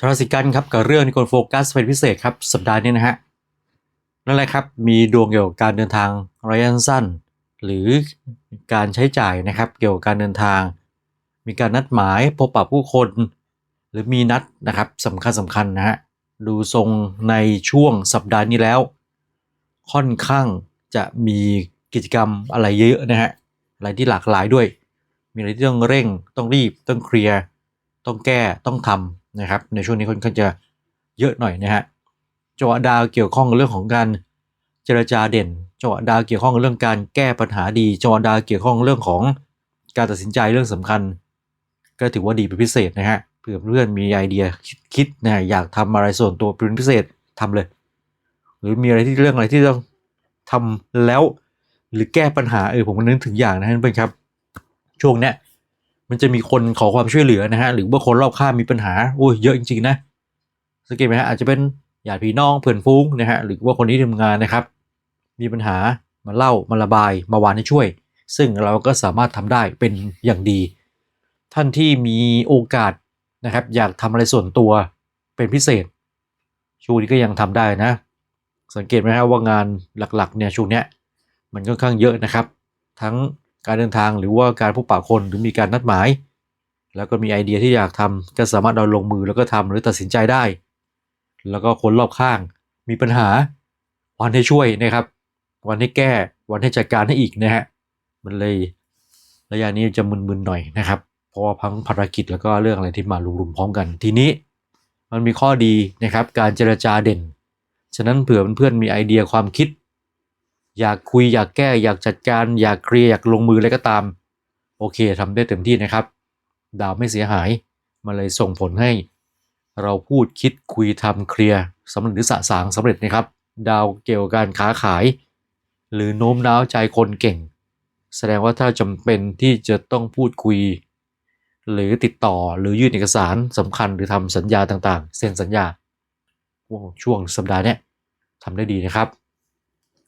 ชาวราศีกันครับกับเรื่องที่คนโฟกัสเป็นพิเศษครับสัปดาห์นี้นะฮะนั่นแหละครับมีดวงเกี่ยวกับการเดินทางระยะสั้น หรือการใช้จ่ายนะครับเกี่ยวกับการเดินทาง มีการนัดหมายพบปะผู้คน หรือมีนัดนะครับสำคัญสำคัญนะฮะดูทรงในช่วงสัปดาห์นี้แล้ว ค่อนข้างจะมีกิจกรรมอะไรเยอะนะฮะอะไรที่หลากหลายด้วย มีอะไรที่ต้องเร่งต้องรีบต้องเคลียร์ต้องแก้ต้องทำ นะครับ ในช่วงนี้ค่อนข้างจะเยอะหน่อยนะฮะจังหวะดาวเกี่ยวข้องกับเรื่องของการเจรจาเด่นจังหวะดาวเกี่ยวข้องกับเรื่องการแก้ปัญหาดีจังหวะดาวเกี่ยวข้องเรื่องของการตัดสินใจเรื่องสำคัญ ก็ถือว่าดีเป็นพิเศษนะฮะเผื่อเพื่อนมีไอเดียคิดนะอยากทำอะไรส่วนตัวเป็นพิเศษทำเลย หรือมีอะไรที่เรื่องอะไรที่ต้องทำแล้ว หรือแก้ปัญหาเออผมนึกถึงอย่างนะฮะเพื่อนครับช่วงเนี้ย มันจะมีคนขอความช่วยเหลือนะฮะหรือว่าคนรอบข้างมีปัญหาโอ้ยเยอะจริงๆนะสังเกตไหมฮะอาจจะเป็นญาติพี่น้องเพื่อนฟุ้งนะฮะหรือว่าคนที่ทำงานนะครับ มีปัญหามาเล่ามาระบายมาวานให้ช่วย ซึ่งเราก็สามารถทำได้เป็นอย่างดี ท่านที่มีโอกาสนะครับ อยากทำอะไรส่วนตัวเป็นพิเศษช่วงนี้ก็ยังทำได้นะ สังเกตไหมครับว่างานหลักๆเนี่ยช่วงเนี้ยมันค่อนข้างเยอะนะครับ ทั้ง การเดินทางหรือว่าการพบปะคนหรือมีการนัดหมาย แล้วก็มีไอเดียที่อยากทำก็สามารถเอาลงมือแล้วก็ทำหรือตัดสินใจได้ แล้วก็คนรอบข้างมีปัญหาวันให้ช่วยนะครับ วันให้แก้วันให้จัดการให้อีกนะฮะมันเลยระยะนี้จะมึนๆหน่อยนะครับ เพราะว่าพังภารกิจแล้วก็เรื่องอะไรที่มาลุมๆพร้อมกันทีนี้มันมีข้อดีนะครับการเจรจาเด่น ฉะนั้นเผื่อเพื่อนๆมีไอเดียความคิด อยากคุยอยากแก้อยากจัดการ อยากเคลียร์อยากลงมืออะไรก็ตาม โอเคทำได้เต็มที่นะครับ ดาวไม่เสียหายมันเลยส่งผลให้ เราพูดคิดคุยทำเคลียร์สำเร็จหรือสะสางสำเร็จนะครับ ดาวเกี่ยวกับการค้าขาย หรือโน้มน้าวใจคนเก่ง แสดงว่าถ้าจำเป็นที่จะต้องพูดคุย หรือติดต่อหรือยื่นเอกสารสำคัญหรือทำสัญญาต่างๆ เซ็นสัญญาช่วงสัปดาห์นี้ทำได้ดีนะครับ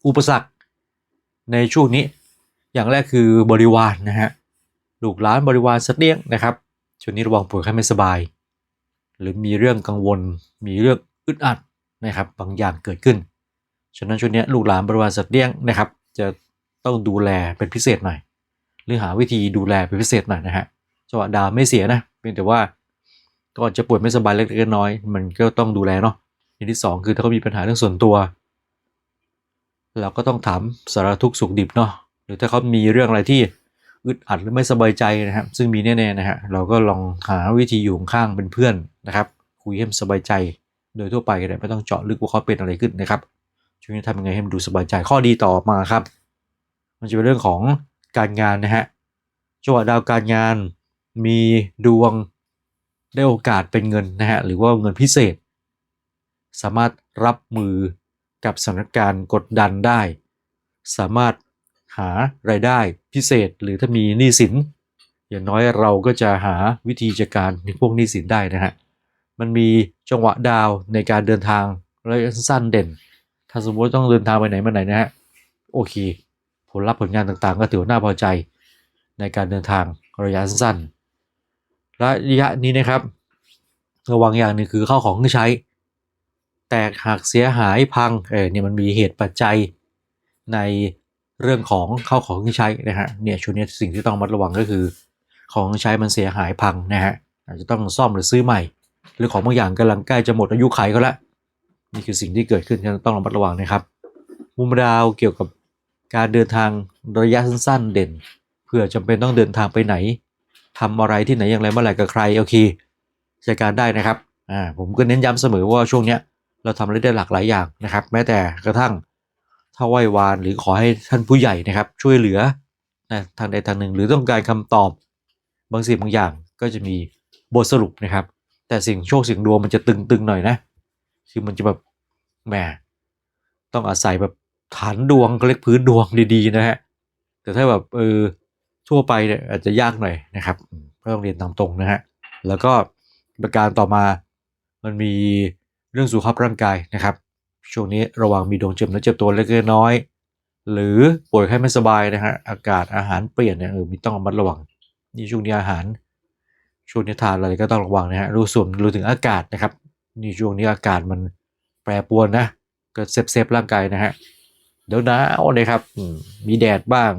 อุปสรรค ในช่วงนี้ อย่างแรกคือบริวารนนะฮะลูกหลานบริวารสัตว์เลี้ยงนะครับช่วงนี้ระวังป่วยไข้ไม่สบาย หรือมีเรื่องกังวล มีเรื่องอึดอัดนะครับบางอย่างเกิดขึ้น ฉะนั้นช่วงนี้ลูกหลานบริวารสัตว์เลี้ยงนะครับ จะต้องดูแลเป็นพิเศษหน่อย หรือหาวิธีดูแลเป็นพิเศษหน่อยนะฮะจังหวะดาวไม่เสียนะเพียงแต่ว่าก่อนจะป่วยไม่สบายเล็กๆน้อยมันก็ต้องดูแลเนาะอย่างที่สองคือถ้าเขามีปัญหาเรื่องส่วนตัว เราก็ต้องถามสารทุกข์สุขดิบเนาะหรือถ้าเขามีเรื่องอะไรที่อึดอัดหรือไม่สบายใจนะครับ ซึ่งมีแน่ๆนะฮะเราก็ลองหาวิธีอยู่ข้างเป็นเพื่อนนะครับ คุยให้มันสบายใจ โดยทั่วไปก็ได้ไม่ต้องเจาะลึกว่าเขาเป็นอะไรขึ้นนะครับช่วยทำยังไงให้มันดูสบายใจข้อดีต่อมาครับ มันจะเป็นเรื่องของการงานนะฮะจังหวะดาวการงานมีดวงได้โอกาสเป็นเงินนะฮะหรือว่าเงินพิเศษ สามารถรับมือ กับสถานการณ์กดดันได้ สามารถหารายได้พิเศษหรือถ้ามีหนี้สิน อย่างน้อยเราก็จะหาวิธีจัดการในพวกหนี้สินได้นะฮะมันมีจังหวะดาวในการเดินทางระยะสั้นเด่น ถ้าสมมติต้องเดินทางไปไหนมาไหนนะฮะโอเค ผลลัพธ์ผลงานต่างๆ ก็ถือว่าน่าพอใจในการเดินทางระยะสั้นระยะนี้นะครับ ระวังอย่างหนึ่งคือเข้าของที่ใช้ แตกหักเสียหายพังเออเนี่ยมันมีเหตุปัจจัยในเรื่องของเข้าของที่ใช้นะฮะเนี่ยช่วงนี้สิ่งที่ต้องมัดระวังก็คือของใช้มันเสียหายพังนะฮะอาจจะต้องซ่อมหรือซื้อใหม่ หรือของบางอย่างกำลังใกล้จะหมดอายุไขก็แล้วนี่คือสิ่งที่เกิดขึ้นที่ต้องระมัดระวังนะครับ มุมดาวเกี่ยวกับการเดินทางระยะสั้นๆเด่นเพื่อจำเป็นต้องเดินทางไปไหนทำอะไรที่ไหนอย่างไรเมื่อไหร่กับใครโอเคจัดการได้นะครับอ่าผมก็เน้นย้ำเสมอว่าช่วงเนี้ย เราทำอะไรได้หลากหลายอย่างนะครับ แม้แต่กระทั่งถ้าไหว้วานหรือขอให้ท่านผู้ใหญ่นะครับ ช่วยเหลือนะทางใดทางหนึ่ง หรือต้องการคำตอบบางสิ่งบางอย่างก็จะมีบทสรุปนะครับ แต่สิ่งโชคสิ่งดวงมันจะตึงๆหน่อยนะคือมันจะแบบแหมต้องอาศัยแบบฐานดวงก็เรียกพื้นดวงดีๆนะฮะแต่ถ้าแบบเออทั่วไปเนี่ยอาจจะยากหน่อยนะครับก็ต้องเรียนตามตรงนะฮะแล้วก็ประการต่อมามันมี เรื่องสุขภาพร่างกายนะครับ ช่วงนี้ระวังมีดวงเจ็บและเจ็บตัวเล็กน้อย หรือป่วยไข้ไม่สบายนะฮะอากาศอาหารเปลี่ยนเนี่ยเออมีต้องระมัดระวังนี่ช่วงนี้อาหาร ช่วงนี้ทานอะไรก็ต้องระวังนะฮะรู้ส่วนรู้ถึงอากาศนะครับนี่ช่วงนี้อากาศมันแปรปรวนนะก็เซฟเซฟร่างกายนะฮะเดี๋ยวหนาวนะครับมมีแดดบ้าง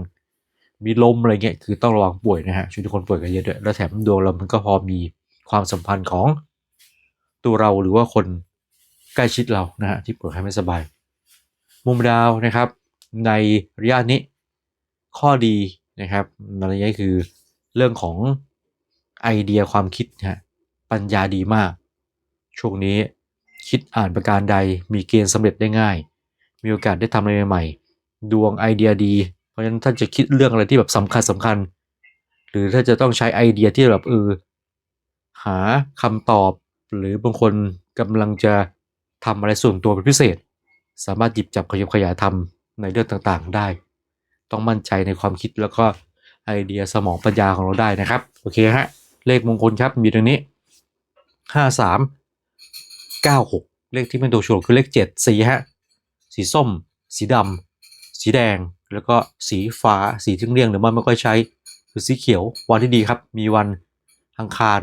มีลมอะไรเงี้ยคือต้องระวังป่วยนะฮะช่วงที่คนป่วยกันเยอะด้วยแล้วแถมดวงเรามันก็พอมีความสัมพันธ์ของตัวเราหรือว่าคน ใกล้ชิดเรานะฮะที่ป่วยไข้ไม่สบาย มุมดาวนะครับ ในระยะนี้ข้อดีนะครับในระยะคือเรื่องของไอเดียความคิดฮะปัญญาดีมาก ช่วงนี้คิดอ่านประการใดมีเกณฑ์สำเร็จได้ง่าย มีโอกาสได้ทำอะไรใหม่ๆ ดวงไอเดียดี เพราะฉะนั้นท่านจะคิดเรื่องอะไรที่แบบสำคัญสำคัญ หรือถ้าจะต้องใช้ไอเดียที่แบบเออหาคำตอบ หรือบางคนกำลังจะ ทำอะไรส่วนตัวเป็นพิเศษ สามารถหยิบจับขยับขยายทำในเรื่องต่างๆ ได้ ต้องมั่นใจในความคิดแล้วก็ไอเดียสมองปัญญาของเราได้นะครับ โอเคฮะ เลขมงคลครับมีตรงนี้ห้าสามเก้าหกเลขที่เป็นตัวโชว์คือเลขเจ็ดสีฮะ สีส้ม สีดำสีแดง แล้วก็สีฟ้า สีที่เรียงหรือมันไม่ค่อยใช้ คือสีเขียว วันที่ดีครับ มีวันอังคาร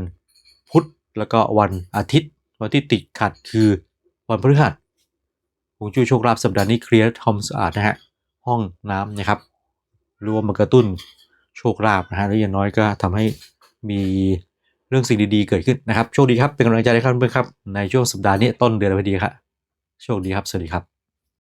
พุธ แล้วก็วันอาทิตย์ วันที่ติดขัดคือ วันพฤหัสฮวงจุ้ยโชคลาภสัปดาห์นี้เคลียร์ทำสะอาดนะฮะห้องน้ำนะครับรวมมากระตุ้นโชคลาภนะฮะและอย่างน้อยก็ทำให้มีเรื่องสิ่งดีๆเกิดขึ้นนะครับ โชคดีครับ เป็นกำลังใจให้ครับเพื่อนๆครับ ในช่วงสัปดาห์นี้ต้นเดือนพอดีครับ โชคดีครับ สวัสดีครับ